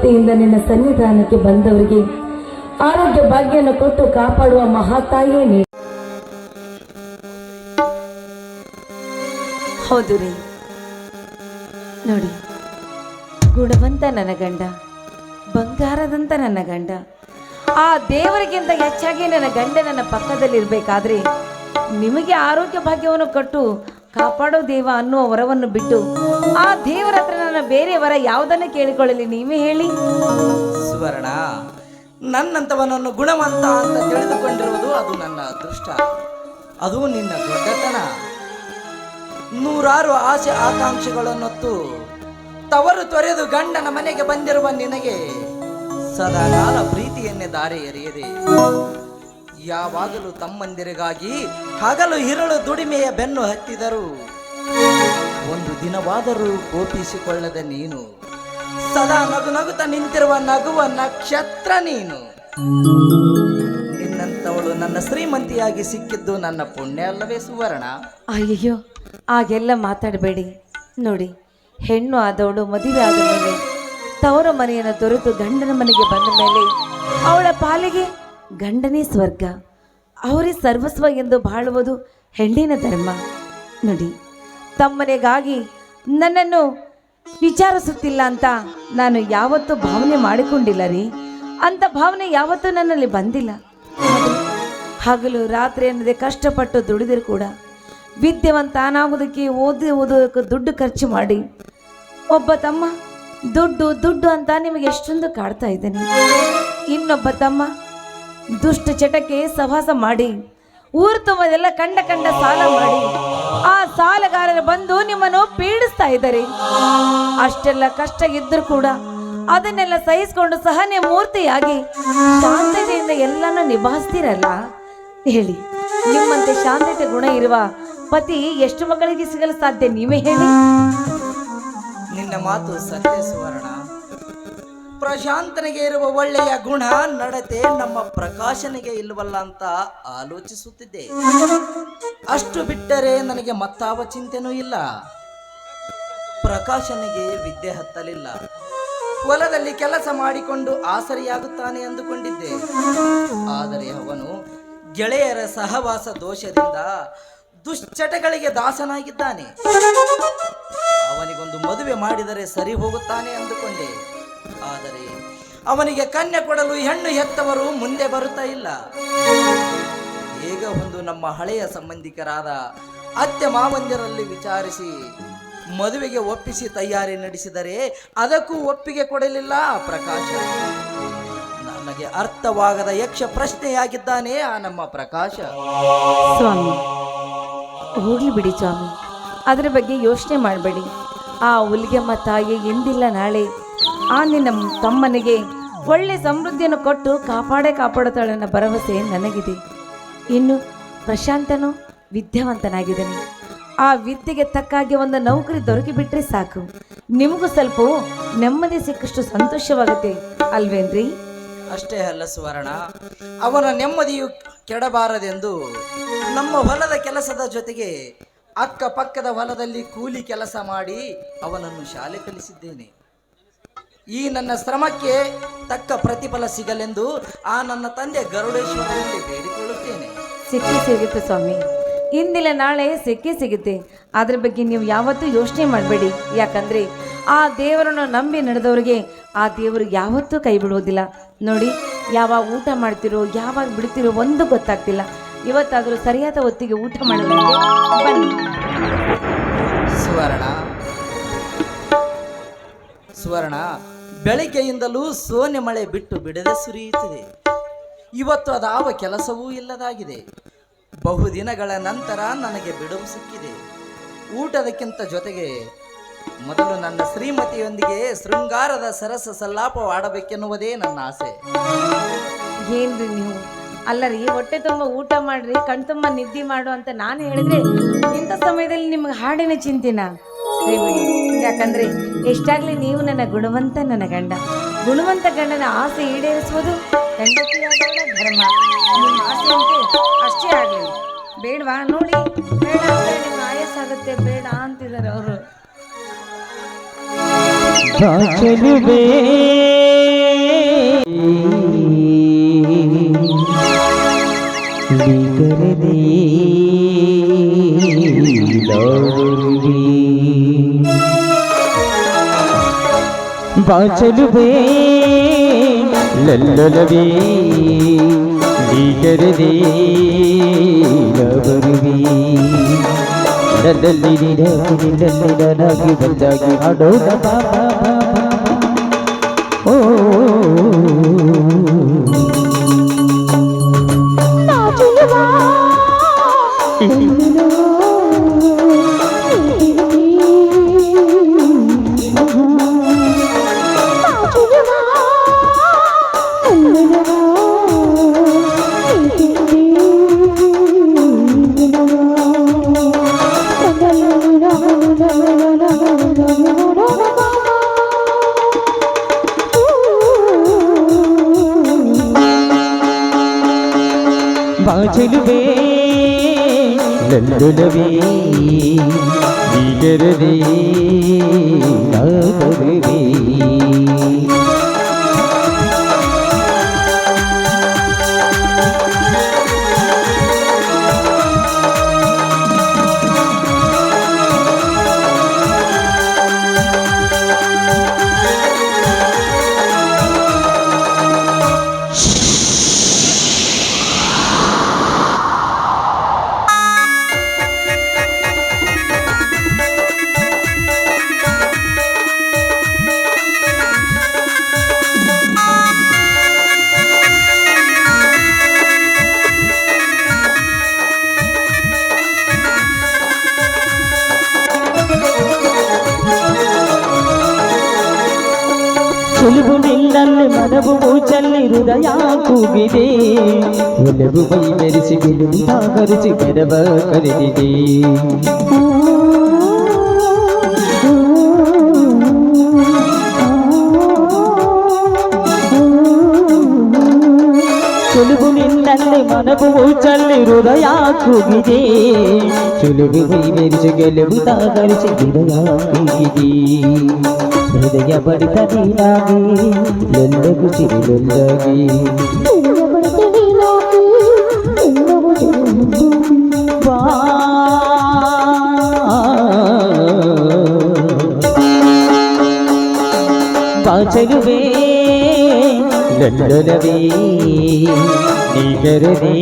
ಭಕ್ತಿಯಿಂದ ನಿನ್ನ ಸನ್ನಿಧಾನಕ್ಕೆ ಬಂದವರಿಗೆ ಆರೋಗ್ಯ ಭಾಗ್ಯವನ್ನು ಕೊಟ್ಟು ಕಾಪಾಡುವ ಮಹಾತಾಯೇ ನೀ ಹೌದು ರೀ. ನೋಡಿ, ಗುಣವಂತ ನನ್ನ ಗಂಡ, ಬಂಗಾರದಂತ ನನ್ನ ಗಂಡ, ಆ ದೇವರಿಗಿಂತ ಹೆಚ್ಚಾಗಿ ನನ್ನ ಗಂಡ ನನ್ನ ಪಕ್ಕದಲ್ಲಿರ್ಬೇಕಾದ್ರೆ ನಿಮಗೆ ಆರೋಗ್ಯ ಭಾಗ್ಯವನ್ನು ಕೊಟ್ಟು ಕಾಪಾಡೋ ದೇವ ಅನ್ನುವ ವರವನ್ನು ಬಿಟ್ಟು, ಆ ದೇವರ ಹತ್ರ ನನ್ನ ಬೇರೆ ವರ ಯಾವುದನ್ನ ಕೇಳಿಕೊಳ್ಳಲಿ ನೀವೇ ಹೇಳಿ? ಸುವರ್ಣ ನನ್ನಂತವನನ್ನು ಗುಣವಂತ ಅಂತ ತಿಳಿದುಕೊಂಡಿರುವುದು ಅದು ನನ್ನ ಅದೃಷ್ಟ. ಅದು ನಿನ್ನ ದೊಡ್ಡತನ. ನೂರಾರು ಆಸೆ ಆಕಾಂಕ್ಷೆಗಳನ್ನೊತ್ತು ತವರು ತೊರೆದು ಗಂಡನ ಮನೆಗೆ ಬಂದಿರುವ ನಿನಗೆ ಸದಾಕಾಲ ಪ್ರೀತಿಯನ್ನೇ ದಾರಿ ಎರೆಯದೆ ಯಾವಾಗಲೂ ತಮ್ಮಂದಿರಿಗಾಗಿ ಹಗಲು ಹಿರಳು ದುಡಿಮೆಯ ಬೆನ್ನು ಹತ್ತಿದರು. ಒಂದು ದಿನವಾದರೂ ಕೋಪಿಸಿಕೊಳ್ಳದ ನೀನು. ಸದಾ ನಗು ನಗುತ್ತಾ ನಿಂತಿರುವ ನಗುವ ನಕ್ಷತ್ರ ನೀನು. ನಿನ್ನಂತವಳು ನನ್ನ ಶ್ರೀಮಂತಿಯಾಗಿ ಸಿಕ್ಕಿದ್ದು ನನ್ನ ಪುಣ್ಯ ಅಲ್ಲವೇ ಸುವರ್ಣ? ಅಯ್ಯಯ್ಯೋ, ಹಾಗೆಲ್ಲ ಮಾತಾಡಬೇಡಿ. ನೋಡಿ, ಹೆಣ್ಣು ಆದವಳು ಮದುವೆ ಆದ ಮೇಲೆ ತವರ ಮನೆಯನ್ನು ತೊರೆದು ಗಂಡನ ಮನೆಗೆ ಬಂದ ಮೇಲೆ ಅವಳ ಪಾಲಿಗೆ ಗಂಡನೇ ಸ್ವರ್ಗ. ಅವರೇ ಸರ್ವಸ್ವ ಎಂದು ಬಾಳುವುದು ಹೆಣ್ಣಿನ ಧರ್ಮ. ನೋಡಿ, ತಮ್ಮನೆಗಾಗಿ ನನ್ನನ್ನು ವಿಚಾರಿಸುತ್ತಿಲ್ಲ ಅಂತ ನಾನು ಯಾವತ್ತೂ ಭಾವನೆ ಮಾಡಿಕೊಂಡಿಲ್ಲ ರೀ ಅಂಥ ಭಾವನೆ ಯಾವತ್ತೂ ನನ್ನಲ್ಲಿ ಬಂದಿಲ್ಲ. ಹಗಲು ರಾತ್ರಿ ಅನ್ನದೆ ಕಷ್ಟಪಟ್ಟು ದುಡಿದರೂ ಕೂಡ. ವಿದ್ಯಾವಂತನಾಗೋದಕ್ಕೆ ಓದಿ ಓದೋದಕ್ಕೆ ದುಡ್ಡು ಖರ್ಚು ಮಾಡಿ. ಒಬ್ಬ ತಮ್ಮ, ದುಡ್ಡು ದುಡ್ಡು ಅಂತ ನಿಮಗೆ ಎಷ್ಟೊಂದು ಕಾಡ್ತಾ ಇದ್ದೇನೆ. ಇನ್ನೊಬ್ಬ ತಮ್ಮ ದುಷ್ಟ ಚಟಕ್ಕೆ ಸಹವಾಸ ಮಾಡಿ ಊರು ತುಂಬದೆಲ್ಲ ಕಂಡ ಕಂಡ ಸಾಲ ಮಾಡಿ, ಆ ಸಾಲಗಾರರು ಬಂದು ನಿಮ್ಮನ್ನು ಪೀಡಿಸ್ತಾ ಇದ್ದಾರೆ. ಅಷ್ಟೆಲ್ಲ ಕಷ್ಟ ಇದ್ದರೂ ಕೂಡ ಅದನ್ನೆಲ್ಲ ಸಹಿಸಿಕೊಂಡು ಸಹನೆ ಮೂರ್ತಿಯಾಗಿ ಶಾಂತತೆಯಿಂದ ಎಲ್ಲನೂ ನಿಭಾಯಿಸ್ತೀರಲ್ಲ? ಹೇಳಿ. ನಿಮ್ಮಂತೆ ಶಾಂತತೆ ಗುಣ ಇರುವ ಪತಿ ಎಷ್ಟು ಮಕ್ಕಳಿಗೆ ಸಿಗಲು ಸಾಧ್ಯ? ನೀವೇ ಹೇಳಿ. ನಿನ್ನ ಮಾತು ಸತ್ಯ ಸುವರ್ಣ. ಪ್ರಶಾಂತನಿಗೆ ಇರುವ ಒಳ್ಳೆಯ ಗುಣ ನಡತೆ ನಮ್ಮ ಪ್ರಕಾಶನಿಗೆ ಇಲ್ವಲ್ಲ ಅಂತ ಆಲೋಚಿಸುತ್ತಿದ್ದೆ. ಅಷ್ಟು ಬಿಟ್ಟರೆ ನನಗೆ ಮತ್ತಾವ ಚಿಂತೆನೂ ಇಲ್ಲ. ಪ್ರಕಾಶನಿಗೆ ವಿದ್ಯೆ ಹತ್ತಲಿಲ್ಲ. ಹೊಲದಲ್ಲಿ ಕೆಲಸ ಮಾಡಿಕೊಂಡು ಆಸರಿಯಾಗುತ್ತಾನೆ ಅಂದುಕೊಂಡಿದ್ದೆ. ಆದರೆ ಅವನು ಗೆಳೆಯರ ಸಹವಾಸ ದೋಷದಿಂದ ದುಶ್ಚಟಗಳಿಗೆ ದಾಸನಾಗಿದ್ದಾನೆ. ಅವನಿಗೊಂದು ಮದುವೆ ಮಾಡಿದರೆ ಸರಿ ಹೋಗುತ್ತಾನೆ ಅಂದುಕೊಂಡೆ. ಆದರೆ ಅವನಿಗೆ ಕನ್ಯೆ ಕೊಡಲು ಹೆಣ್ಣು ಹೆತ್ತವರು ಮುಂದೆ ಬರುತ್ತಾ ಇಲ್ಲ. ಈಗ ಒಂದು ನಮ್ಮ ಹಳೆಯ ಸಂಬಂಧಿಕರಾದ ಅತ್ತೆ ಮಾವಂದಿರಲ್ಲಿ ವಿಚಾರಿಸಿ ಮದುವೆಗೆ ಒಪ್ಪಿಸಿ ತಯಾರಿ ನಡೆಸಿದರೆ ಅದಕ್ಕೂ ಒಪ್ಪಿಗೆ ಕೊಡಲಿಲ್ಲ ಪ್ರಕಾಶ. ನನಗೆ ಅರ್ಥವಾಗದ ಯಕ್ಷ ಪ್ರಶ್ನೆಯಾಗಿದ್ದಾನೆ ಆ ನಮ್ಮ ಪ್ರಕಾಶ. ಸ್ವಾಮಿ, ಹೋಗ್ಲಿ ಬಿಡಿ ಸ್ವಾಮಿ. ಅದರ ಬಗ್ಗೆ ಯೋಚನೆ ಮಾಡಬೇಡಿ. ಆ ಹುಲಿಗೆಮ್ಮ ತಾಯಿ ಎಂದಿಲ್ಲ ನಾಳೆ ಆ ನಿನ್ನ ತಮ್ಮನಿಗೆ ಒಳ್ಳೆ ಸಮೃದ್ಧಿಯನ್ನು ಕೊಟ್ಟು ಕಾಪಾಡೇ ಕಾಪಾಡುತ್ತಾಳೆ ಅನ್ನೋ ಭರವಸೆ ನನಗಿದೆ. ಇನ್ನು ಪ್ರಶಾಂತನು ವಿದ್ಯಾವಂತನಾಗಿದ್ದಾನೆ. ಆ ವಿದ್ಯೆಗೆ ತಕ್ಕಾಗಿ ಒಂದು ನೌಕರಿ ದೊರಕಿಬಿಟ್ರೆ ಸಾಕು. ನಿಮಗೂ ಸ್ವಲ್ಪ ನೆಮ್ಮದಿ ಸಿಕ್ಕಷ್ಟು ಸಂತೋಷವಾಗುತ್ತೆ ಅಲ್ವೇನ್ರಿ ಅಷ್ಟೇ ಅಲ್ಲ ಸುವರ್ಣ, ಅವನ ನೆಮ್ಮದಿಯು ಕೆಡಬಾರದೆಂದು ನಮ್ಮ ಹೊಲದ ಕೆಲಸದ ಜೊತೆಗೆ ಅಕ್ಕಪಕ್ಕದ ಹೊಲದಲ್ಲಿ ಕೂಲಿ ಕೆಲಸ ಮಾಡಿ ಅವನನ್ನು ಶಾಲೆ ಕಲಿಸಿದ್ದೇನೆ. ಈ ನನ್ನ ಶ್ರಮಕ್ಕೆ ತಕ್ಕ ಪ್ರತಿಫಲ ಸಿಗಲೆಂದು ಆ ನನ್ನ ತಂದೆ ಗರುಡೇಶ್ವರನಲ್ಲಿ ಬೇಡಿಕೊಳ್ಳುತ್ತೇನೆ. ಸಿಕ್ಕಿ ಸಿಗುತ್ತೆ ಸ್ವಾಮಿ. ಇಂದಿಲ್ಲ ನಾಳೆ ಸಿಕ್ಕಿ ಸಿಗುತ್ತೆ. ಅದ್ರ ಬಗ್ಗೆ ನೀವು ಯಾವತ್ತೂ ಯೋಚನೆ ಮಾಡಬೇಡಿ. ಯಾಕಂದ್ರೆ ಆ ದೇವರನ್ನು ನಂಬಿ ನಡೆದವರಿಗೆ ಆ ದೇವರು ಯಾವತ್ತೂ ಕೈ ಬಿಡುವುದಿಲ್ಲ. ನೋಡಿ ಯಾವಾಗ ಊಟ ಮಾಡ್ತಿರೋ ಯಾವಾಗ ಬಿಡ್ತಿರೋ ಒಂದು ಗೊತ್ತಾಗ್ತಿಲ್ಲ. ಇವತ್ತಾದರೂ ಸರಿಯಾದ ಹೊತ್ತಿಗೆ ಊಟ ಮಾಡಬೇಕು ಬನ್ನಿ. ಸುವರ್ಣ. ಸುವರ್ಣ ಬೆಳಿಗ್ಗೆಯಿಂದಲೂ ಸೋನೆ ಮಳೆ ಬಿಟ್ಟು ಬಿಡದೆ ಸುರಿಯುತ್ತಿದೆ. ಇವತ್ತು ಅದಾವ ಕೆಲಸವೂ ಇಲ್ಲದಾಗಿದೆ. ಬಹುದಿನಗಳ ನಂತರ ನನಗೆ ಬಿಡುವು ಸಿಕ್ಕಿದೆ. ಊಟದಕ್ಕಿಂತ ಜೊತೆಗೆ ಮೊದಲು ನನ್ನ ಶ್ರೀಮತಿಯೊಂದಿಗೆ ಶೃಂಗಾರದ ಸರಸ ಸಲ್ಲಾಪವಾಡಬೇಕೆನ್ನುವುದೇ ನನ್ನ ಆಸೆ. ಏನ್ರಿ ನೀವು? ಅಲ್ಲರಿ, ಹೊಟ್ಟೆ ತುಂಬ ಊಟ ಮಾಡ್ರಿ ಕಣ್ತುಂಬ ನಿದ್ದೆ ಮಾಡು ಅಂತ ನಾನು ಹೇಳಿದ್ರೆ ಇಂಥ ಸಮಯದಲ್ಲಿ ನಿಮ್ಗೆ ಹಾಡಿನ ಚಿಂತಿನ? ಯಾಕಂದ್ರೆ ಎಷ್ಟಾಗ್ಲಿ ನೀವು ನನ್ನ ಗುಣವಂತ ನನ್ನ ಗಂಡ. ಗುಣವಂತ ಗಂಡನ ಆಸೆ ಈಡೇರಿಸುವುದು ಧರ್ಮ. ನಿಮ್ಮ ಅಷ್ಟೇ ಆಗಲಿ. ಬೇಡವಾ ನೋಡಿ. ಬೇಡ ಆಯಸ್ಸಾಗುತ್ತೆ ಬೇಡ ಅಂತಿದ್ದಾರೆ ಅವರು. ಚೆಲುವೆ ಕರೆದೆ. ಬಾಚಲುವೆ. ಲಲ್ಲಲವೇ ಕರೆದೆ ಬರುವೆ ನೀನಾಗಿ ನಿನ್ನಲ್ಲಿ ನಾನಾಗಿ ಬಂದಾಗಿ ಹಾಡೋಣ. ছুটবি দিলের রে ಒಲವು ಮೈ ಮೆರೆಸಿ ಗೆಲುವು ಸಾಗರಿಸಿ ಕರವ ಕರೆದಿದೆ ಸುಲಭು ನಿನ್ನಲ್ಲಿ ಮನವು ಚೆಲ್ಲಿ ಹೃದಯ ಕೂಗಿದೆ ಸುಲಭು ಮೈ ಮೆರೆಸಿ ಗೆಲುವು ಸಾಗರಿಸಿ ಹೃದಯ ಕೂಗಿದೆ ಹೃದಯ ಬಡಿತ ನೀನಾಗಿ ಲೊಲ್ಲಗು ಸಿರಿಲೊಲ್ಲಗಿ ಬಾಚಲುವೆ ಲಲ್ಲಲವೇ ನಿಗರದೇ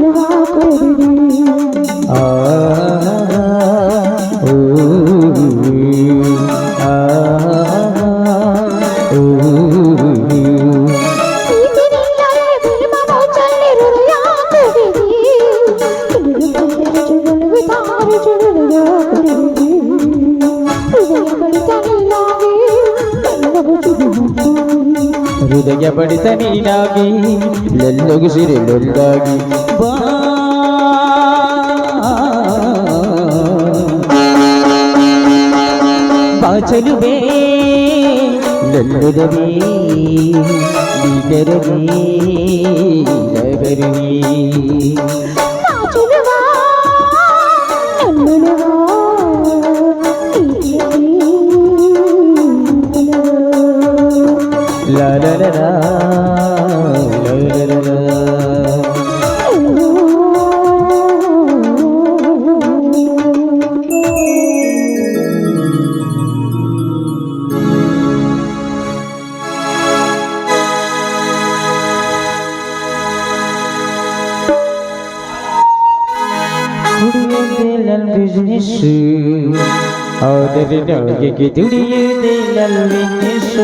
ಲವರುವೇ ಆ ముగిసిరిలుండగి బాచలువే నన్నుదవీ నీకరవీ నగరవీ la la la la ಆದರೆ ನನಗೆ ದುಡಿಯುವುದಿಲ್ಲ ಬಿಸ್ನೆಸ್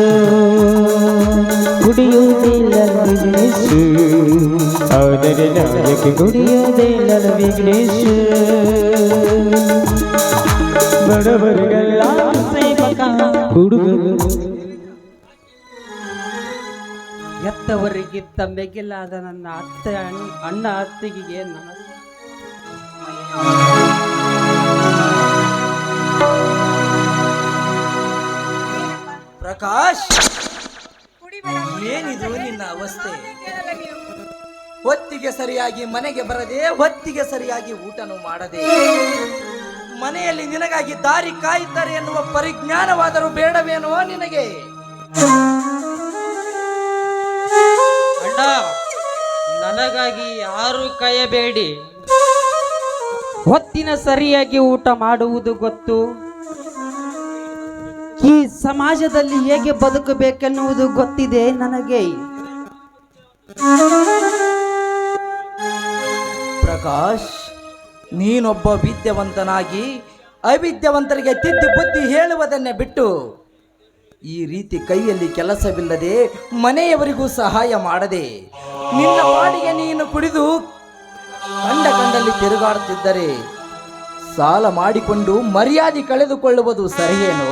ಕುಡಿಯುವುದಿಲ್ಲ ಬಿಸ್ನೆಸ್ ಆದರೆ ನನಗೆ ಕುಡಿಯುವುದಿಲ್ಲ ಬಿಸ್ನೆಸ್ ಬಡವರಿಗೆಲ್ಲ ಸೇವಕ ಹುಡುಗರು ಮೆಗಿಲಾದ ನನ್ನ ಅತ್ತೆ ಅಣ್ಣ ಅಣ್ಣ ಅತ್ತಿಗೆಗೆ ಪ್ರಕಾಶ್! ಏನಿದು ನಿನ್ನ ಅವಸ್ಥೆ? ಹೊತ್ತಿಗೆ ಸರಿಯಾಗಿ ಮನೆಗೆ ಬರದೆ ಹೊತ್ತಿಗೆ ಸರಿಯಾಗಿ ಊಟನು ಮಾಡದೆ. ಮನೆಯಲ್ಲಿ ನಿನಗಾಗಿ ದಾರಿ ಕಾಯುತ್ತಾರೆ ಎನ್ನುವ ಪರಿಜ್ಞಾನವಾದರೂ ಬೇಡವೇನೋ ನಿನಗೆ? ಅಣ್ಣ ನನಗಾಗಿ ಯಾರು ಕಾಯಬೇಡಿ. ಹೊತ್ತಿನ ಸರಿಯಾಗಿ ಊಟ ಮಾಡುವುದು ಗೊತ್ತು. ಈ ಸಮಾಜದಲ್ಲಿ ಹೇಗೆ ಬದುಕಬೇಕೆನ್ನುವುದು ಗೊತ್ತಿದೆ ನನಗೆ. ಪ್ರಕಾಶ್, ನೀನೊಬ್ಬ ವಿದ್ಯಾವಂತನಾಗಿ ಅವಿದ್ಯಾವಂತರಿಗೆ ತಿದ್ದಿ ಬುದ್ಧಿ ಹೇಳುವುದನ್ನೇ ಬಿಟ್ಟು ಈ ರೀತಿ ಕೈಯಲ್ಲಿ ಕೆಲಸವಿಲ್ಲದೆ ಮನೆಯವರಿಗೂ ಸಹಾಯ ಮಾಡದೆ ನಿನ್ನ ಪಾಡಿಗೆ ನೀನು ಕುಡಿದು ಕಂಡ ಕಂಡಲ್ಲಿ ತಿರುಗಾಡುತ್ತಿದ್ದರೆ ಸಾಲ ಮಾಡಿಕೊಂಡು ಮರ್ಯಾದೆ ಕಳೆದುಕೊಳ್ಳುವುದು ಸರಿಯೇನು?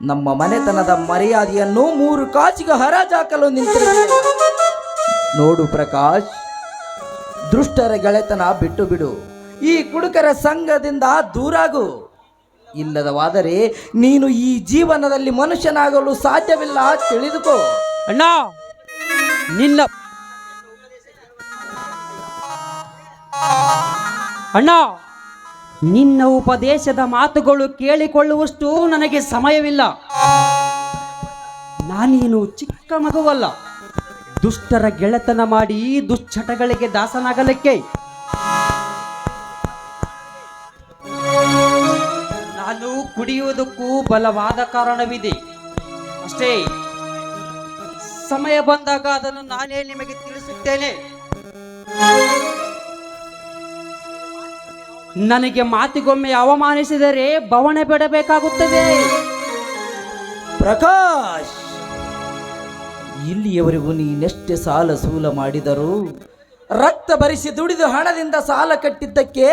ನಮ್ಮ ಮನೆತನದ ಮರ್ಯಾದೆಯನ್ನು ಮೂರು ಕಾಚಿಗೆ ಹರಾಜಾಕಲು ನಿಂತಿರುವೆ ನೋಡು ಪ್ರಕಾಶ್, ದುಷ್ಟರ ಗೆಳೆತನ ಬಿಟ್ಟು ಬಿಡು. ಈ ಕುಡುಕರ ಸಂಘದಿಂದ ದೂರಾಗು. ಇಲ್ಲದವಾದರೆ ನೀನು ಈ ಜೀವನದಲ್ಲಿ ಮನುಷ್ಯನಾಗಲು ಸಾಧ್ಯವಿಲ್ಲ ತಿಳಿದುಕೋ. ಅಣ್ಣ, ನಿನ್ನ ಅಣ್ಣ! ನಿನ್ನ ಉಪದೇಶದ ಮಾತುಗಳು ಕೇಳಿಕೊಳ್ಳುವಷ್ಟು ನನಗೆ ಸಮಯವಿಲ್ಲ. ನಾನೇನು ಚಿಕ್ಕ ಮಗುವಲ್ಲ. ದುಷ್ಟರ ಗೆಳೆತನ ಮಾಡಿ ದುಶ್ಚಟಗಳಿಗೆ ದಾಸನಾಗಲಿಕ್ಕೆ. ನಾನು ಕುಡಿಯುವುದಕ್ಕೂ ಬಲವಾದ ಕಾರಣವಿದೆ. ಅಷ್ಟೇ, ಸಮಯ ಬಂದಾಗ ಅದನ್ನು ನಾನೇ ನಿಮಗೆ ತಿಳಿಸುತ್ತೇನೆ. ನನಗೆ ಮಾತಿಗೊಮ್ಮೆ ಅವಮಾನಿಸಿದರೆ ಬವಣೆ ಬಿಡಬೇಕಾಗುತ್ತದೆ ಪ್ರಕಾಶ್, ಇಲ್ಲಿಯವರೆಗೂ ನೀನೆಷ್ಟೇ ಸಾಲ ಸೂಲ ಮಾಡಿದರೂ ರಕ್ತ ಭರಿಸಿ ದುಡಿದು ಹಣದಿಂದ ಸಾಲ ಕಟ್ಟಿದ್ದಕ್ಕೆ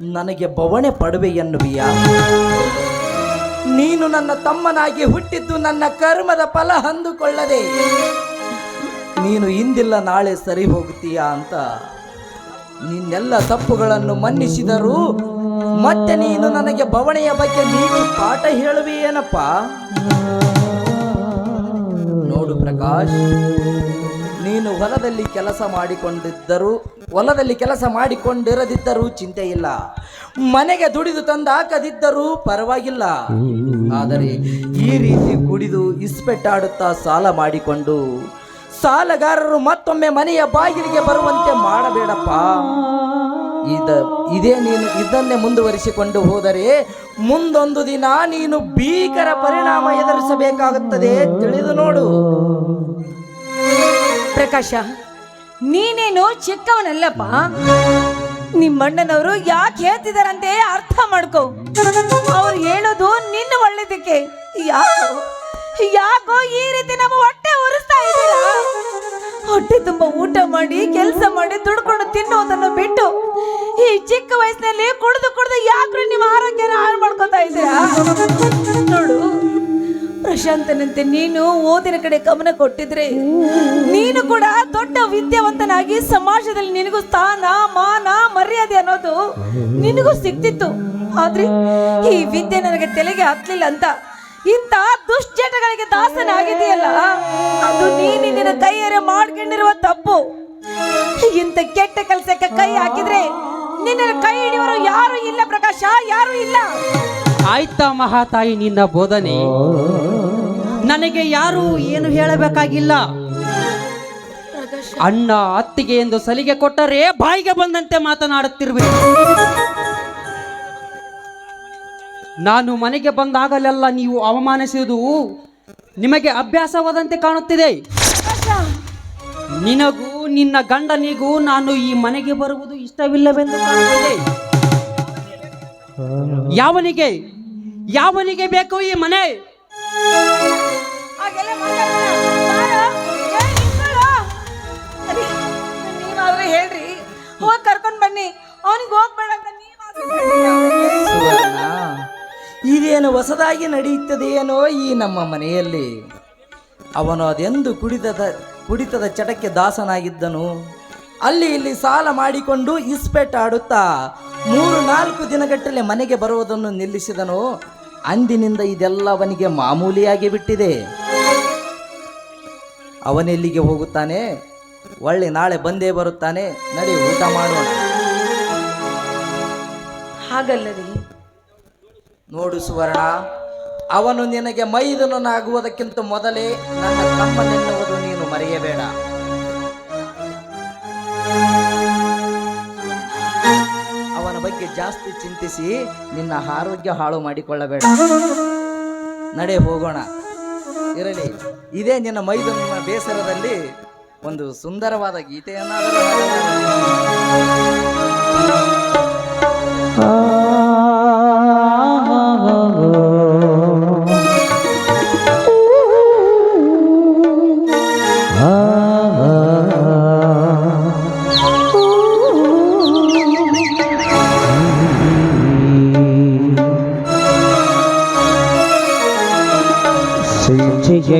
ನನಗೆ ಬವಣೆ ಪಡುವೆ ಎನ್ನುವಿಯಾ? ನೀನು ನನ್ನ ತಮ್ಮನಾಗಿ ಹುಟ್ಟಿದ್ದು ನನ್ನ ಕರ್ಮದ ಫಲ ಅಂದುಕೊಳ್ಳದೆ ನೀನು ಇಂದಿಲ್ಲ ನಾಳೆ ಸರಿ ಹೋಗುತ್ತೀಯಾ ಅಂತ ನಿನ್ನೆಲ್ಲ ತಪ್ಪುಗಳನ್ನು ಮನ್ನಿಸಿದರು ಮತ್ತೆ ನೀನು ನನಗೆ ಬವಣೆಯ ಬಗ್ಗೆ ನೀನು ಪಾಠ ಹೇಳುವೆಯೇನಪ್ಪ? ನೋಡು ಪ್ರಕಾಶ್, ನೀನು ಹೊಲದಲ್ಲಿ ಕೆಲಸ ಮಾಡಿಕೊಂಡಿದ್ದರು, ಹೊಲದಲ್ಲಿ ಕೆಲಸ ಮಾಡಿಕೊಂಡಿರದಿದ್ದರೂ ಚಿಂತೆ ಇಲ್ಲ. ಮನೆಗೆ ದುಡಿದು ತಂದು ಹಾಕದಿದ್ದರೂ ಪರವಾಗಿಲ್ಲ. ಆದರೆ ಈ ರೀತಿ ಕುಡಿದು ಇಸ್ಪೆಟ್ಟಾಡುತ್ತಾ ಸಾಲ ಮಾಡಿಕೊಂಡು ಸಾಲಗಾರರು ಮತ್ತೊಮ್ಮೆ ಮನೆಯ ಬಾಗಿಲಿಗೆ ಬರುವಂತೆ ಮಾಡಬೇಡಪ್ಪ. ಇದ, ಇದೇ ನೀನು ಇದನ್ನೇ ಮುಂದುವರಿಸಿಕೊಂಡು ಹೋದರೆ ಮುಂದೊಂದು ದಿನ ನೀನು ಭೀಕರ ಪರಿಣಾಮ ಎದುರಿಸಬೇಕಾಗುತ್ತದೆ ತಿಳಿದು ನೋಡು. ಪ್ರಕಾಶ, ನೀನೇನು ಚಿಕ್ಕವನಲ್ಲಪ್ಪ? ನಿಮ್ಮಣ್ಣನವರು ಯಾಕೆ ಹೇಳ್ತಿದಾರಂತೆ ಅರ್ಥ ಮಾಡ್ಕೋ. ಅವ್ರು ಹೇಳೋದು ನಿನ್ನ ಒಳ್ಳೇದಕ್ಕೆ. ಯಾಕೋ ಯಾಕೋ ಈ ರೀತಿ ನಮ್ಮ ಹೊಟ್ಟೆ ಉರಿಸ್ತಾ ಇದ್ದೀರಾ ಹೊಟ್ಟೆ ತುಂಬ ಊಟ ಮಾಡಿ, ಕೆಲಸ ಮಾಡಿ, ದುಡ್ಕೊಂಡು ತಿನ್ನೋದನ್ನು ಬಿಟ್ಟು ಈ ಚಿಕ್ಕ ವಯಸ್ಸಿನಲ್ಲಿ ಕುಡಿದು ಕುಡಿದು ಯಾಕ್ರೆ ನಿಮ್ಮ ಆರೋಗ್ಯನ ಹಾಳು ಮಾಡ್ಕೊತಾ ಇದ್ದೀರಾ ನೋಡು, ಪ್ರಶಾಂತನಂತೆ ನೀನು ಓದಿನ ಕಡೆ ಗಮನ ಕೊಟ್ಟಿದ್ರೆ ನೀನು ಕೂಡ ದೊಡ್ಡ ವಿದ್ಯಾವಂತನಾಗಿ ಸಮಾಜದಲ್ಲಿ ನಿನಗೂ ಸ್ಥಾನ, ಮಾನ, ಮರ್ಯಾದೆ ಅನ್ನೋದು ನಿನಗೂ ಸಿಕ್ತಿತ್ತು ಆದ್ರೆ ಈ ವಿದ್ಯೆ ನನಗೆ ತಲೆಗೆ ಹತ್ಲಿಲ್ಲ ಅಂತ ಇಂಥ ದುಶ್ಚಟಗಳಿಗೆ ದಾಸನಾಗಿದೆಯಲ್ಲ ಅದು ನೀನು ನಿನ್ನ ಕೈಯರೆ ಮಾಡ್ಕೊಂಡಿರುವ ತಪ್ಪು. ಇಂಥ ಕೆಟ್ಟ ಕೆಲಸಕ್ಕೆ ಕೈ ಹಾಕಿದ್ರೆ ನಿನ್ನ ಕೈ ಹಿಡಿಯೋರು ಯಾರು ಇಲ್ಲ ಪ್ರಕಾಶ ಯಾರು ಇಲ್ಲ. ಆಯ್ತಾ ಮಹಾತಾಯಿ ನಿನ್ನ ಬೋಧನೆ? ನನಗೆ ಯಾರು ಏನು ಹೇಳಬೇಕಾಗಿಲ್ಲ. ಅಣ್ಣ ಅತ್ತಿಗೆ ಎಂದು ಸಲಿಗೆ ಕೊಟ್ಟರೆ ಬಾಯಿಗೆ ಬಂದಂತೆ ಮಾತನಾಡುತ್ತಿರುವೆ. ನಾನು ಮನೆಗೆ ಬಂದಾಗಲೆಲ್ಲ ನೀವು ಅವಮಾನಿಸುವುದು ನಿಮಗೆ ಅಭ್ಯಾಸವಾದಂತೆ ಕಾಣುತ್ತಿದೆ. ನಿನಗೂ ನಿನ್ನ ಗಂಡನಿಗೂ ನಾನು ಈ ಮನೆಗೆ ಬರುವುದು ಇಷ್ಟವಿಲ್ಲವೆಂದು ಕಾಣುತ್ತಿದೆ. ಯಾವನಿಗೆ? ಯಾವನಿಗೆ ಬೇಕು ಈ ಮನೆ? ಹೇಳ್ರಿ. ಹೋಗಿ ಕರ್ಕೊಂಡ್ ಬನ್ನಿ. ಅವನಿಗೆ ಹೋಗ್ಬೇಡ ಇದೇನು ಹೊಸದಾಗಿ ನಡೆಯುತ್ತದೆಯೇನೋ ಈ ನಮ್ಮ ಮನೆಯಲ್ಲಿ? ಅವನು ಅದೆಂದು ಕುಡಿತದ ಕುಡಿತದ ಚಟಕ್ಕೆ ದಾಸನಾಗಿದ್ದನು. ಅಲ್ಲಿ ಇಲ್ಲಿ ಸಾಲ ಮಾಡಿಕೊಂಡು ಇಸ್ಪೆಟ್ ಆಡುತ್ತಾ ಮೂರು ನಾಲ್ಕು ದಿನಗಟ್ಟಲೆ ಮನೆಗೆ ಬರುವುದನ್ನು ನಿಲ್ಲಿಸಿದನು. ಅಂದಿನಿಂದ ಇದೆಲ್ಲ ಅವನಿಗೆ ಮಾಮೂಲಿಯಾಗಿ ಬಿಟ್ಟಿದೆ. ಅವನೆಲ್ಲಿಗೆ ಹೋಗುತ್ತಾನೆ? ಒಳ್ಳೆ ನಾಳೆ ಬಂದೇ ಬರುತ್ತಾನೆ. ನಡಿ ಊಟ ಮಾಡೋಣ. ಹಾಗಲ್ಲರಿ ನೋಡು ಸುವರ್ಣ, ಅವನು ನಿನಗೆ ಮೈದನನಾಗುವುದಕ್ಕಿಂತ ಮೊದಲೇ ನನ್ನ ತಮ್ಮನೆನ್ನುವುದು ನೀನು ಮರೆಯಬೇಡ. ಅವನ ಬಗ್ಗೆ ಜಾಸ್ತಿ ಚಿಂತಿಸಿ ನಿನ್ನ ಆರೋಗ್ಯ ಹಾಳು ಮಾಡಿಕೊಳ್ಳಬೇಡ. ನಡೆ ಹೋಗೋಣ. ಇರಲಿ, ಇದೇ ನಿನ್ನ ಮೈದನ ಬೇಸರದಲ್ಲಿ ಒಂದು ಸುಂದರವಾದ ಗೀತೆಯನ್ನಾದರೂ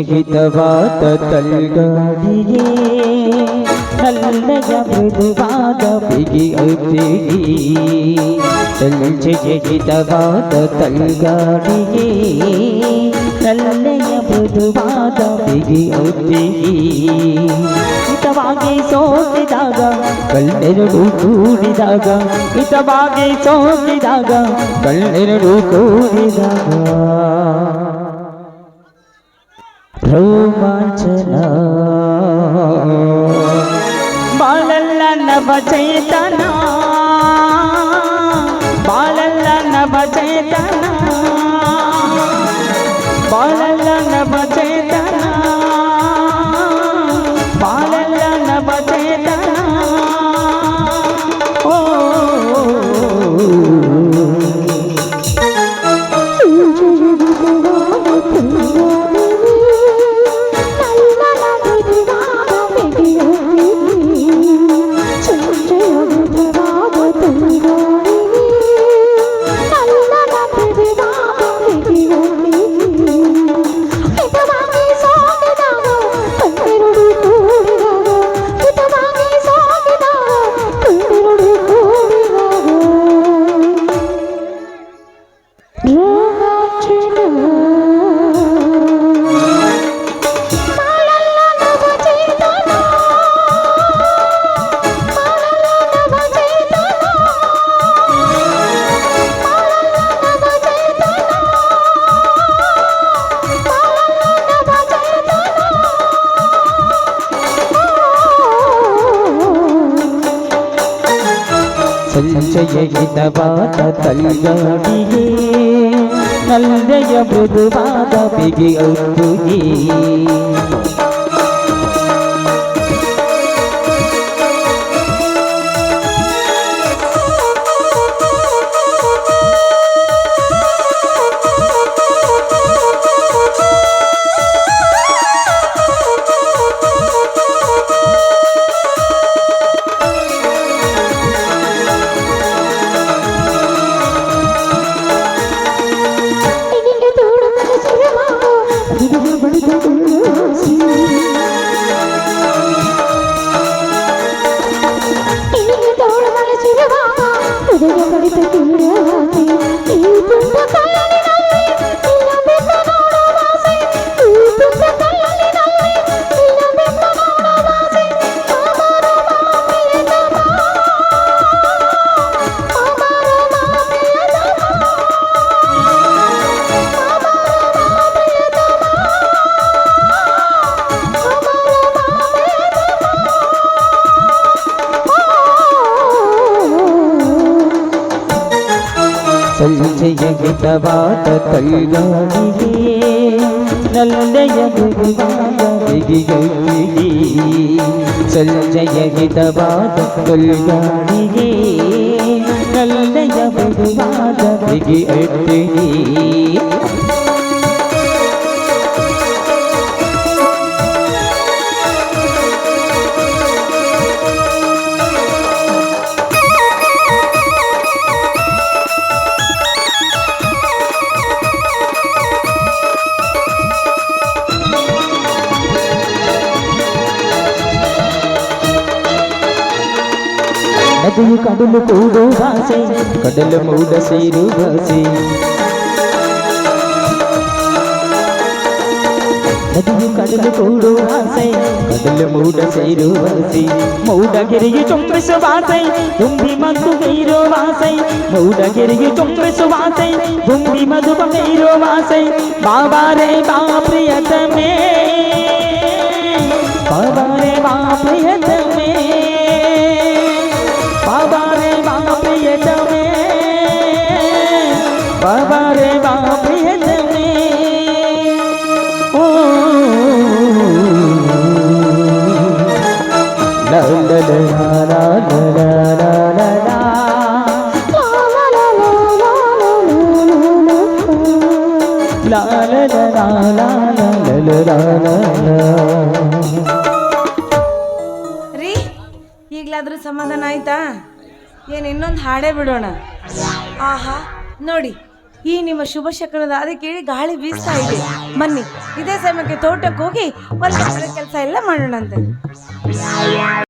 गिदवा तल गाड़िए ಬಿಗಿ ಉದ್ದಿಗಿ ತಲ್ಜೆ ಜಿಗಿತವಾದ ತಲ್ಗಾಡಿಗೆ ತಲ್ಲೆಯ ಮೃದುವಾದ ಬಿಗಿ ಉದ್ದಿಗಿ ಹಿತವಾಗಿ ಸೋತಿದಾಗ ಕಲ್ಲೆರಡು ಕೂಡಿದಾಗ ಹಿತವಾಗಿ ಸೋತಿದಾಗ ಕಲ್ಲೆರಡು ಕೂಡಿದಾಗ কেউ বাঁচে না বাল্লা না বাঁচাই তান ಸಂಚಯಿತವಾದ ತಲ್ಗಾಡಿಗೆ ನಲ್ಲೆಯ ಮೃದುವಾದ ಬಿಗಿ சஞ்சய ஹிதவாத கொள்கா കടൽ കൂടു ഭാസി കടൽ മൂട സീരു ഭാസി ನದಿಯು ಕಡಲು ಕೂಡು ಆಸೆ ಕಡಲು ಮೂಡ ಸೇರುವಾಸೆ ಮೌಡಗೆರೆಯು ಚೊಂತ್ರಿಸುವಾಸೆ ದುಂಬಿ ಮಧು ಬೈರುವಾಸೆ ಮೌಡಗೆರೆಯು ಚೊಂತ್ರಿಸುವಾಸೆ ದುಂಬಿ ಮಧು ಬೈರುವಾಸೆ ಬಾಬಾರೇ ಬಾ ಪ್ರಿಯತಮೇ ಇನ್ನೊಂದು ಹಾಡೇ ಬಿಡೋಣ. ಆಹಾ, ನೋಡಿ, ಈ ನಿಮ್ಮ ಶುಭ ಶಕನದ ಅದೇ ಕೇಳಿ ಗಾಳಿ ಬೀಸ್ತಾ ಇದೆ. ಬನ್ನಿ, ಇದೇ ಸಮಯಕ್ಕೆ ತೋಟಕ್ಕೆ ಹೋಗಿ ಒಂದು ಕೆಲಸ ಎಲ್ಲ ಮಾಡೋಣಂತೆ.